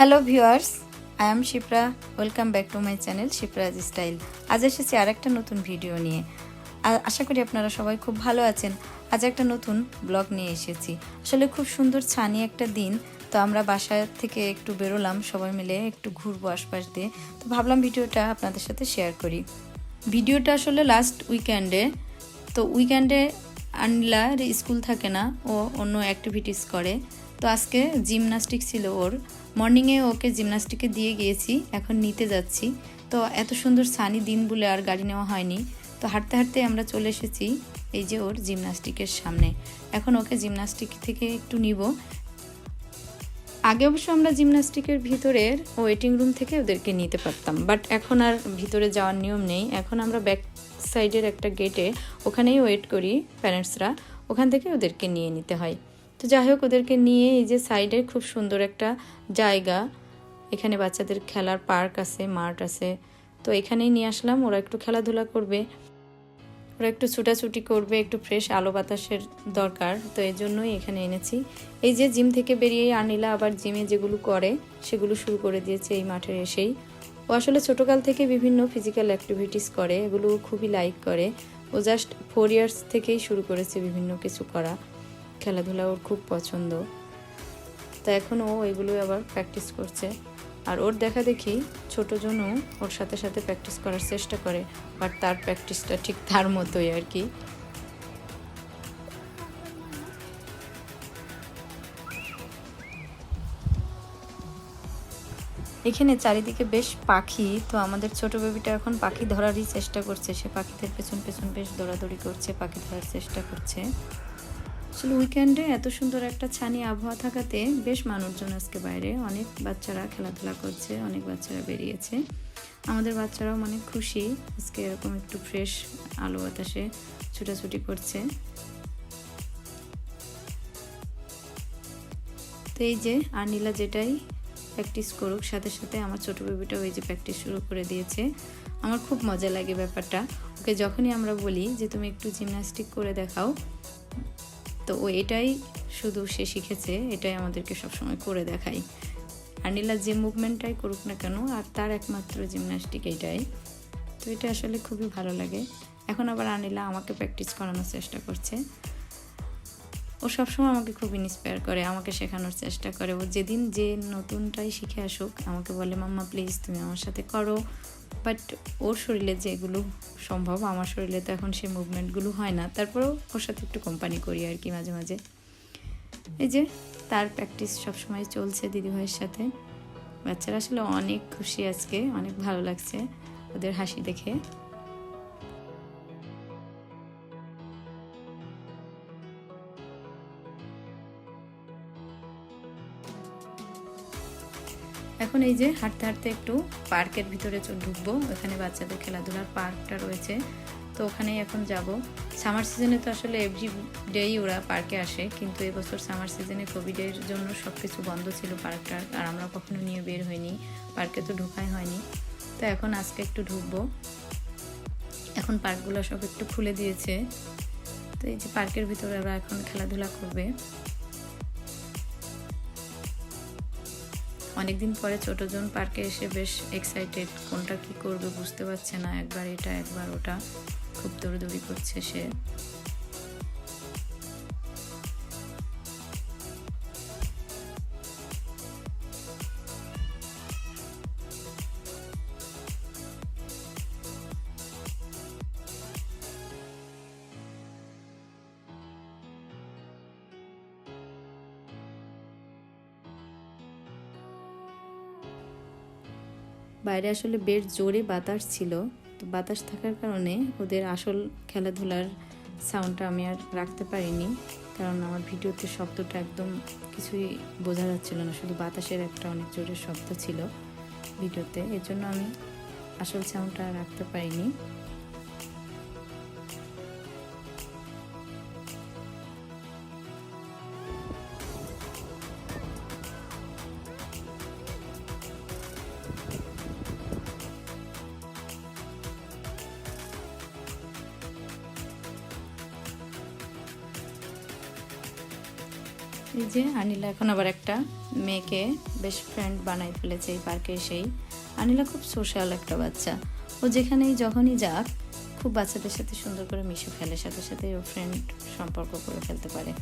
Hello viewers I am Shipra welcome back to my channel Shipra's style আজ এসেছি আর একটা নতুন ভিডিও নিয়ে। আশা করি আপনারা সবাই খুব ভালো আছেন। আজ একটা নতুন ব্লগ নিয়ে এসেছি। আসলে খুব সুন্দর, ছানি একটা দিন। তো আমরা বাসা থেকে একটু বেরোলাম, সবাই মিলে একটু ঘুরবো আশপাশ দিয়ে। তো ভাবলাম ভিডিওটা আপনাদের সাথে শেয়ার করি। ভিডিওটা আসলে লাস্ট উইকেন্ডে তো উইকেন্ডে আনলার স্কুল থাকে না, ও অন্য অ্যাক্টিভিটিস করে। তো আজকে জিমনাস্টিক ছিল ওর। মর্নিংয়ে ওকে জিমনাস্টিকে দিয়ে গিয়েছি, এখন নিতে যাচ্ছি। তো এত সুন্দর সানি দিন বলে আর গাড়ি নেওয়া হয়নি। তো হাঁটতে হাঁটতে আমরা চলে এসেছি এই যে ওর জিমনাস্টিকের সামনে। এখন ওকে জিমনাস্টিক থেকে একটু নিব। আগে অবশ্য আমরা জিমনাস্টিকের ভিতরের ওয়েটিং রুম থেকে ওদেরকে নিতে পারতাম, বাট এখন আর ভিতরে যাওয়ার নিয়ম নেই। এখন আমরা ব্যাক সাইডের একটা গেটে ওখানেই ওয়েট করি প্যারেন্টসরা, ওখান থেকে ওদেরকে নিয়ে নিতে হয়। তো যাই হোক, ওদেরকে নিয়ে এই যে সাইডে খুব সুন্দর একটা জায়গা। এখানে বাচ্চাদের খেলার পার্ক আছে, মাঠ আছে। তো এখানেই নিয়ে আসলাম, ওরা একটু খেলাধুলা করবে। ওরা একটু ছুটাছুটি করবে, একটু ফ্রেশ আলো বাতাসের দরকার। তো এই জন্যই এখানে এনেছি। এই যে জিম থেকে বেরিয়েই আনিলা আবার জিমে যেগুলো করে, সেগুলো শুরু করে দিয়েছে এই মাঠে এসেই। ও আসলে ছোটোকাল থেকে বিভিন্ন ফিজিক্যাল অ্যাক্টিভিটিস করে, এগুলো খুবই লাইক করে। ও জাস্ট ফোর ইয়ার্স থেকেই শুরু করেছে বিভিন্ন কিছু করা। খেলাধুলা ওর খুব পছন্দ। তা এখন ও এগুলো আবার প্র্যাকটিস করছে। আর ওর দেখা দেখি ছোটো জনও ওর সাথে সাথে প্র্যাকটিস করার চেষ্টা করে। বাট তার প্র্যাকটিসটা ঠিক তার মতোই আর কি। এখানে চারিদিকে বেশ পাখি, তো আমাদের ছোট বেবিটা এখন পাখি ধরারই চেষ্টা করছে। সে পাখিদের পেছন পেছন বেশ দৌড়াদৌড়ি করছে, পাখি ধরার চেষ্টা করছে। আসলে উইকেন্ডে এত সুন্দর একটা ছানি আবহাওয়া থাকাতে বেশ মানুষজন আজকে বাইরে। অনেক বাচ্চারা খেলাধুলা করছে, অনেক বাচ্চারা বেরিয়েছে। আমাদের বাচ্চারাও মানে খুশি আজকে এরকম একটু ফ্রেশ আলো বাতাসে ছুটাছুটি করছে। তো এই যে আর নীলা যেটাই প্র্যাকটিস করুক, সাথে সাথে আমার ছোটো বেবিটাও এই যে প্র্যাকটিস শুরু করে দিয়েছে। আমার খুব মজা লাগে ব্যাপারটা। ওকে যখনই আমরা বলি যে, তুমি একটু জিমনাস্টিক করে দেখাও। তো এটাই শুধু সে শিখেছে, এটাই আমাদেরকে সবসময় করে দেখাই আর নীলা যে মুভমেন্টটাই করুক না কেন, আর তার একমাত্র জিমন্যাস্টিক এটাই। তো এটা আসলে খুবই ভালো লাগে। এখন আবার আনিলা আমাকে প্র্যাকটিস করানোর চেষ্টা করছে। ও সবসময় আমাকে খুব ইন্সপায়ার করে, আমাকে শেখানোর চেষ্টা করে। ও যেদিন যে নতুনটাই শিখে আসুক, আমাকে বলে, মাম্মা প্লিজ তুমি আমার সাথে করো। বাট ওর শরীরে যেগুলো সম্ভব, আমার শরীরে তো এখন সেই মুভমেন্টগুলো হয় না। তারপরেও ওর সাথে একটু কোম্পানি করি আর কি মাঝে মাঝে। এই যে তার প্র্যাকটিস সবসময় চলছে দিদিভাইয়ের সাথে। বাচ্চারা আসলে অনেক খুশি আজকে, অনেক ভালো লাগছে ওদের হাসি দেখে। এখন এই যে হাঁটতে হাঁটতে একটু পার্কের ভিতরে ঢুকবো। ওখানে বাচ্চাদের খেলাধুলার পার্কটা রয়েছে। তো ওখানেই এখন যাব। সামার সিজনে তো আসলে এভরি ডেই ওরা পার্কে আসে, কিন্তু এবছর সামার সিজনে কোভিডের জন্য সব কিছু বন্ধ ছিল পার্কটার আর আমরা কখনো নিয়ে বের হইনি। পার্কে তো ঢোকাই হয়নি। তো এখন আজকে একটু ঢুকবো। এখন পার্কগুলো সব একটু খুলে দিয়েছে। তো এই যে পার্কের ভিতরে ওরা এখন খেলাধুলা করবে। অনেকদিন পরে ছোটজন পার্কে এসে বেশ এক্সাইটেড কোনটা কি করবে বুঝতে পারছে না, একবার এটা, একবার ওটা। খুব দৌড়দৌড়ি করছে সে। বাইরে আসলে বেশ জোরে বাতাস ছিল। তো বাতাস থাকার কারণে ওদের আসল খেলাধুলার সাউন্ডটা আমি আর রাখতে পারিনি। কারণ আমার ভিডিওতে শব্দটা একদম কিছুই বোঝা যাচ্ছিল না। শুধু বাতাসের একটা অনেক জোরের শব্দ ছিল ভিডিওতে। এর জন্য আমি আসল সাউন্ডটা রাখতে পারিনি। এই যে আনিলা এখন আবার একটা মেয়েকে বেস্ট ফ্রেন্ড বানাই ফেলেছে এই পার্কে এসেই। আনিলা খুব সোশ্যাল একটা বাচ্চা। ও যেখানেই যখনই যাক, খুব বাচ্চাদের সাথে সুন্দর করে মিশে ফেলে, সাথে সাথে ও ফ্রেন্ড সম্পর্ক করে ফেলতে পারে।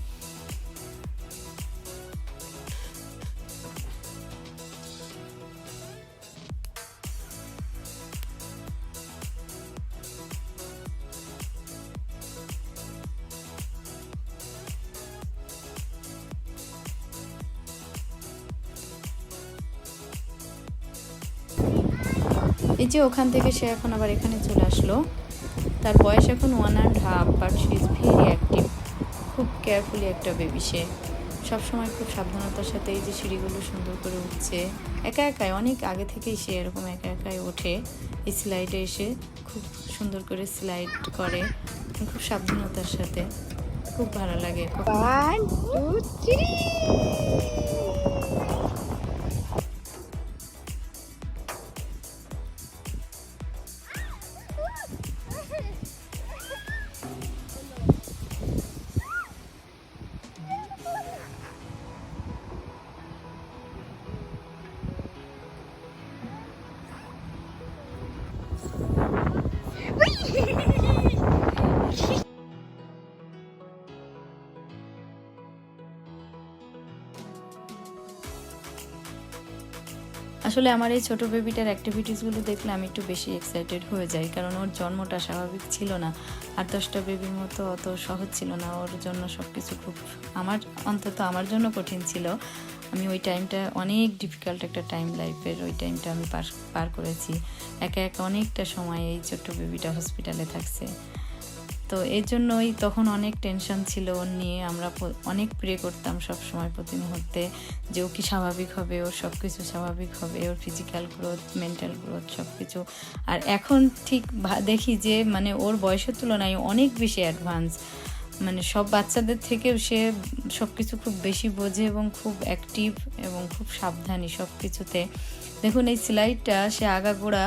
এই যে ওখান থেকে সে এখন আবার এখানে চলে আসলো। তার বয়স এখন one and half but she is very active খুব কেয়ারফুলি একটা বেবি সে। সবসময় খুব সাবধানতার সাথে এই যে সিঁড়িগুলো সুন্দর করে উঠছে। একা একাই, অনেক আগে থেকেই সে এরকম একা একাই ওঠে। এই স্লাইডে এসে খুব সুন্দর করে স্লাইড করে, খুব সাবধানতার সাথে। খুব ভালো লাগে আসলে আমার এই ছোট বেবিটার অ্যাক্টিভিটিসগুলো দেখলে আমি একটু বেশি এক্সাইটেড হয়ে যাই। কারণ ওর জন্মটা স্বাভাবিক ছিল না। আর দশটা বেবির মতো অত সহজ ছিল না। ওর জন্য সব কিছু খুব আমার, অন্তত আমার জন্য কঠিন ছিল। আমি ওই টাইমটা অনেক ডিফিকাল্ট একটা টাইম লাইফের ওই টাইমটা আমি পার পার করেছি। একা একা অনেকটা সময় এই ছোট্ট বেবিটা হসপিটালে থাকছে। তো এর জন্যই তখন অনেক টেনশন ছিল ওর নিয়ে। আমরা অনেক প্রে করতাম সব সময় প্রতি মুহূর্তে যে ও কি স্বাভাবিক হবে, ওর সব কিছু স্বাভাবিক হবে, ওর ফিজিক্যাল গ্রোথ মেন্টাল গ্রোথ সব কিছু আর এখন ঠিক দেখি যে মানে ওর বয়সের তুলনায় অনেক বেশি অ্যাডভান্স মানে সব বাচ্চাদের থেকেও সে সব কিছু খুব বেশি বোঝে এবং খুব অ্যাক্টিভ এবং খুব সাবধানী সব কিছুতে দেখুন, এই স্লাইডটা সে আগাগোড়া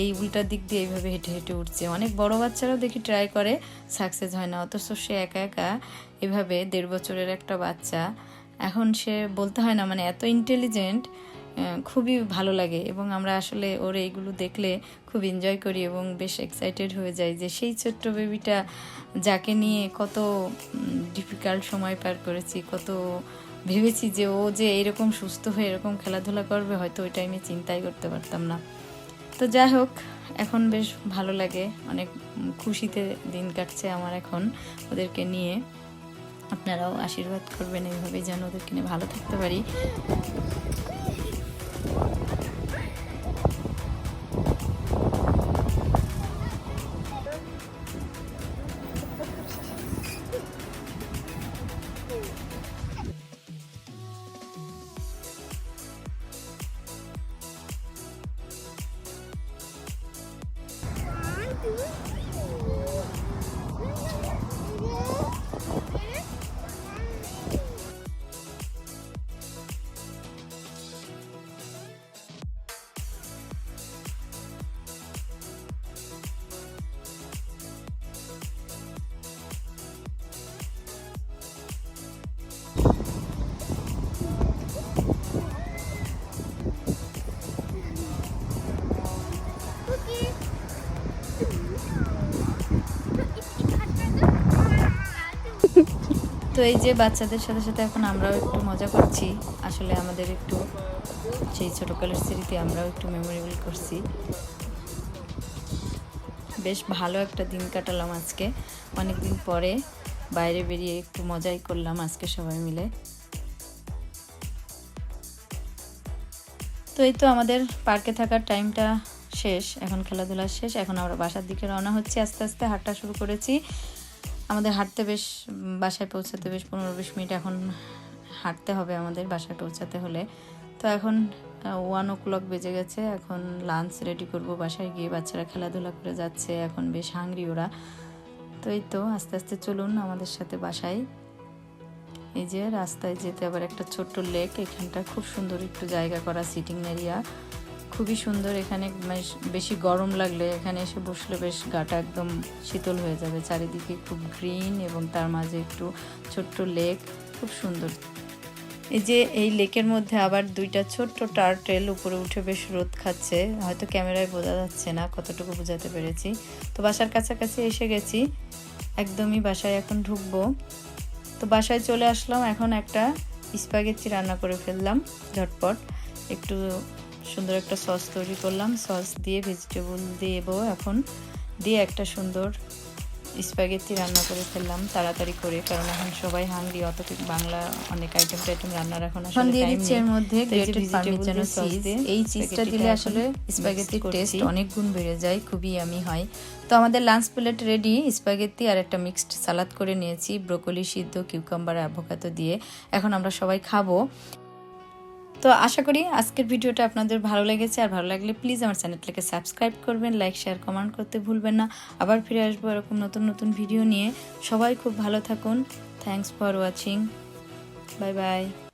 এই উল্টা দিক দিয়ে এইভাবে হেঁটে হেঁটে উঠছে। অনেক বড় বাচ্চারাও দেখি ট্রাই করে সাকসেস হয় না। অথচ সে একা একা এভাবে দেড় বছরের একটা বাচ্চা। এখন সে বলতে হয় না মানে এত ইন্টেলিজেন্ট খুবই ভালো লাগে। এবং আমরা আসলে ওর এইগুলো দেখলে খুব এনজয় করি এবং বেশ এক্সাইটেড হয়ে যাই যে সেই ছোট্ট বেবিটা যাকে নিয়ে কত ডিফিকাল্ট সময় পার করেছি, কত ভেবেছি যে ও যে এরকম সুস্থ হয়ে এরকম খেলাধুলা করবে, হয়তো ওই টাইমে চিন্তাই করতে পারতাম না। তো যাই হোক, এখন বেশ ভালো লাগে। অনেক খুশিতে দিন কাটছে আমার এখন ওদেরকে নিয়ে। আপনারাও আশীর্বাদ করবেন এইভাবেই যেন ওদেরকে নিয়ে ভালো থাকতে পারি। তো এই যে বাচ্চাদের সাথে সাথে এখন আমরাও একটু মজা করছি। আসলে আমাদের একটু সেই ছোটোকালের স্মৃতি আমরাও একটু মেমোরেবল করছি। বেশ ভালো একটা দিন কাটালাম আজকে। অনেক দিন পরে বাইরে বেরিয়ে একটু মজাই করলাম আজকে সবাই মিলে। তো এই তো আমাদের পার্কে থাকার টাইমটা শেষ, এখন খেলাধুলা শেষ, এখন আমরা বাসার দিকে রওনা হচ্ছি, আস্তে আস্তে হাঁটা শুরু করেছি। আমাদের হাঁটতে বেশ বাসায় পৌঁছাতে বেশ পনেরো বিশ মিনিট এখন হাঁটতে হবে আমাদের, বাসায় পৌঁছাতে হলে। তো এখন ওয়ান ও ক্লক বেজে গেছে, এখন লাঞ্চ রেডি করব বাসায় গিয়ে, বাচ্চারা খেলাধুলা করে যাচ্ছে, এখন বেশ হাংরি ওরা। তো এই তো, আস্তে আস্তে চলুন আমাদের সাথে বাসায়। এই যে রাস্তায় যেতে আবার একটা ছোট্ট লেক এখানটা খুব সুন্দর একটু জায়গা করা সিটিং এরিয়া খুবই সুন্দর, এখানে বেশ- গরম লাগলে এখানে এসে বসলে বেশ গাটা একদম শীতল হয়ে যাবে। চারিদিকে খুব গ্রিন এবং তার মাঝে একটু ছোট্ট লেক, খুব সুন্দর। এই যে এই লেকের মধ্যে আবার দুইটা ছোট্ট টার্টেল উপরে উঠে বেশ রোদ খাচ্ছে, হয়তো ক্যামেরায় বোঝা যাচ্ছে না, কতটুকু বোঝাতে পেরেছি। তো বাসার কাছাকাছি এসে গেছি, একদমই বাসায় এখন ঢুকবো। তো বাসায় চলে আসলাম, এখন একটা স্পাগেটি রান্না করে ফেললাম, ঝটপট। একটু সুন্দর একটা সস তৈরি করলাম। সস দিয়ে ভেজিটেবল দেবো এখন। দিয়ে একটা সুন্দর স্প্যাগেটি রান্না করে ফেললাম তাড়াতাড়ি করে কারণ এখন সবাই হাঙ্গরি অত বাংলা অনেক আইটেম টাইটেম রান্নার এখন এখন দিয়ে দিচ্ছি এর মধ্যে এই গ্রেটেড পারমিজানো চিজ এই চিজটা দিলে আসলে স্প্যাগেটির টেস্ট অনেক গুণ বেড়ে যায় খুবই আমি হয়। তো আমাদের লাঞ্চ প্লেট রেডি স্প্যাগেটি আর একটা মিক্সড সালাদ করে নিয়েছি ব্রোকলি সিদ্ধ কিউকাম্বার অ্যাভোকাতো দিয়ে। এখন আমরা সবাই খাব। তো আশা করি আজকের ভিডিওটা আপনাদের ভালো লেগেছে। আর ভালো লাগলে প্লিজ আমার চ্যানেলটাকে সাবস্ক্রাইব করবেন লাইক শেয়ার কমেন্ট করতে ভুলবেন না। আবার ফিরে আসব এরকম নতুন নতুন ভিডিও নিয়ে। সবাই খুব ভালো থাকুন। Thanks for watching bye bye